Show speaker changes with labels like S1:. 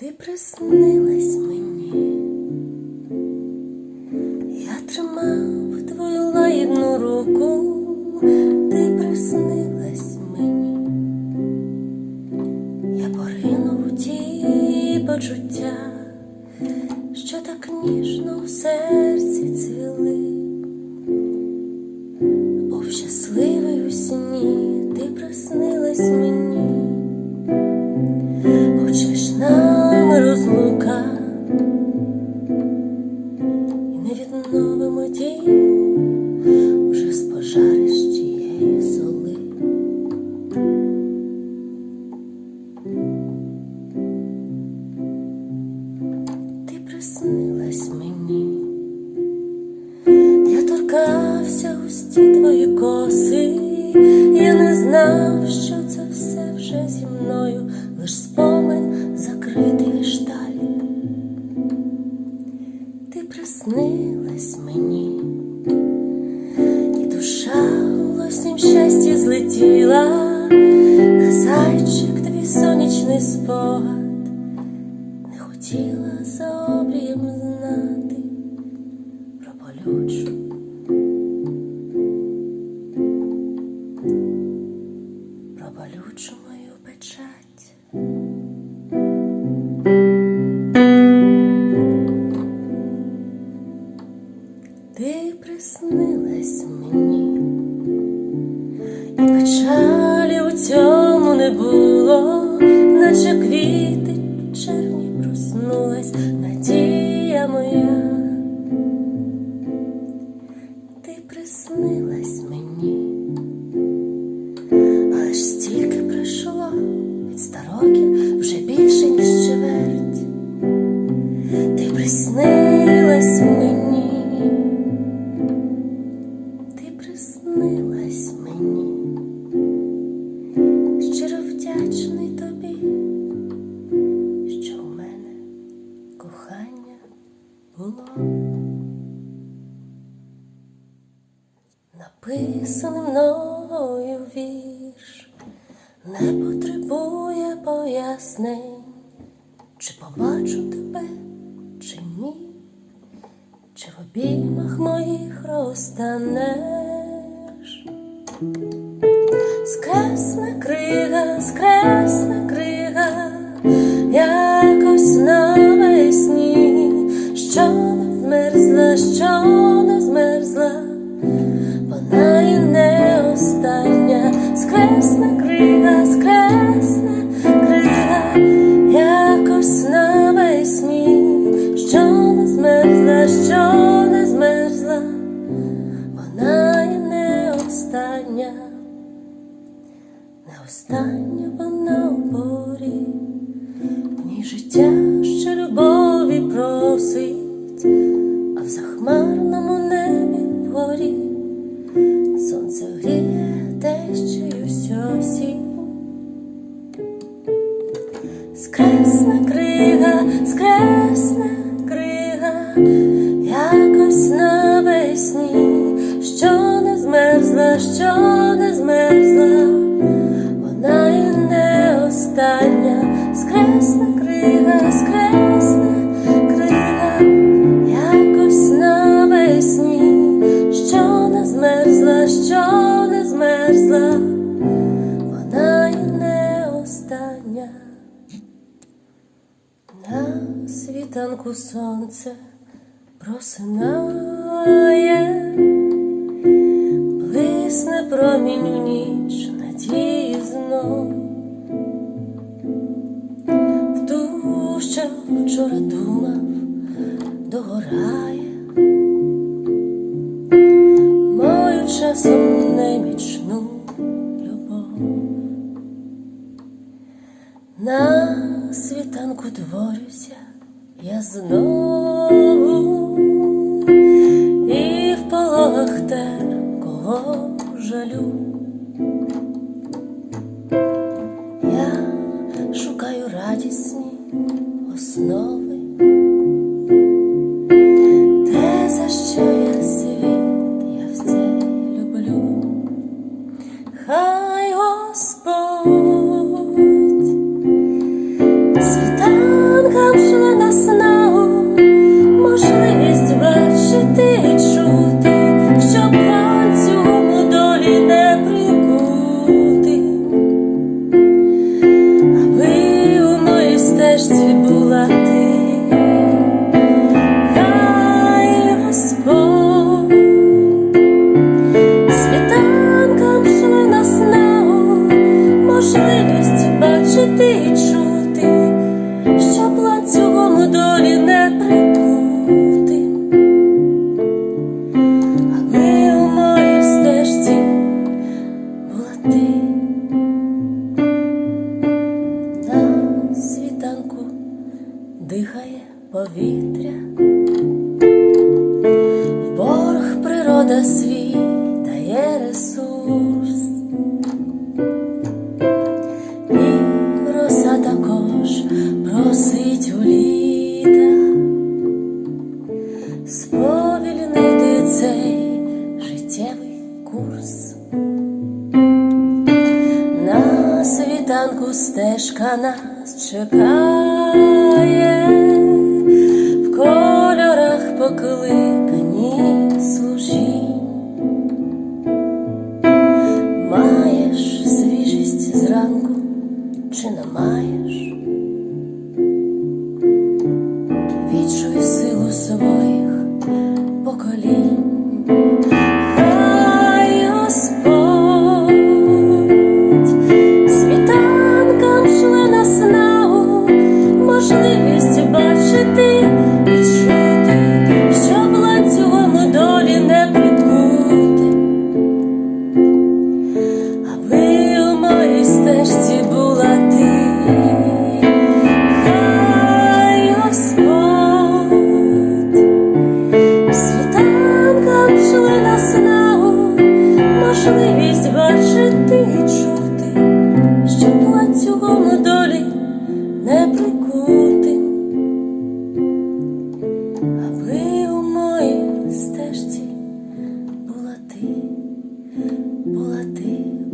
S1: Ти приснилась мені, я тримав твою лагідну руку, ти приснилась мені, я поринув у ті почуття, що так ніжно в серці цвіли, був щасливий у сні, ти приснилась мені. Густі твої коси, я не знав, що це все вже зі мною, лиш спомин закритий шталь. Ти приснилась мені, і душа у лоснім щасті злетіла, на зайчик твій сонячний спогад, болючу мою печать. Ти приснилась мені, і печалі у цьому не було, наче квіти в червні проснулась надія моя. Ти приснилась мені, але ж стільки приснилась мені, щиро вдячний тобі, що у мене кохання було. Написаний мною вірш не потребує пояснень, чи побачу тебе, чи ні, чи в обіймах моїх розтанеш. Скресна крига, скресна крига, якось навесні, що не вмерзла, що остання вона у ній життя ще любові просить, а в захмарному небі вгорі. Сонце гріє тещеюсь осінь. Скресна крига, скресна крига, якось навесні, що не змерзла, що світанку сонце просинає, блисне промінь у ніч надії знов. В що вчора думав, догорає мою часом немічну любов. На світанку творюся я знову і в пологах терпкого жалю. Я шукаю радісні основи, те, за що я світ, я все люблю. Хай Господь світанка дихає повітря, в борг природа свій дає ресурс, і роса також просить у літа. Сповільнити цей життєвий курс. На світанку стежка нас чекає, кольорах покликані врешті була ти, хай Господь. Пшли на снагу, можливість бачити і чути, що ланцюгом долі не прикути, аби у моїй стежці була ти, була ти.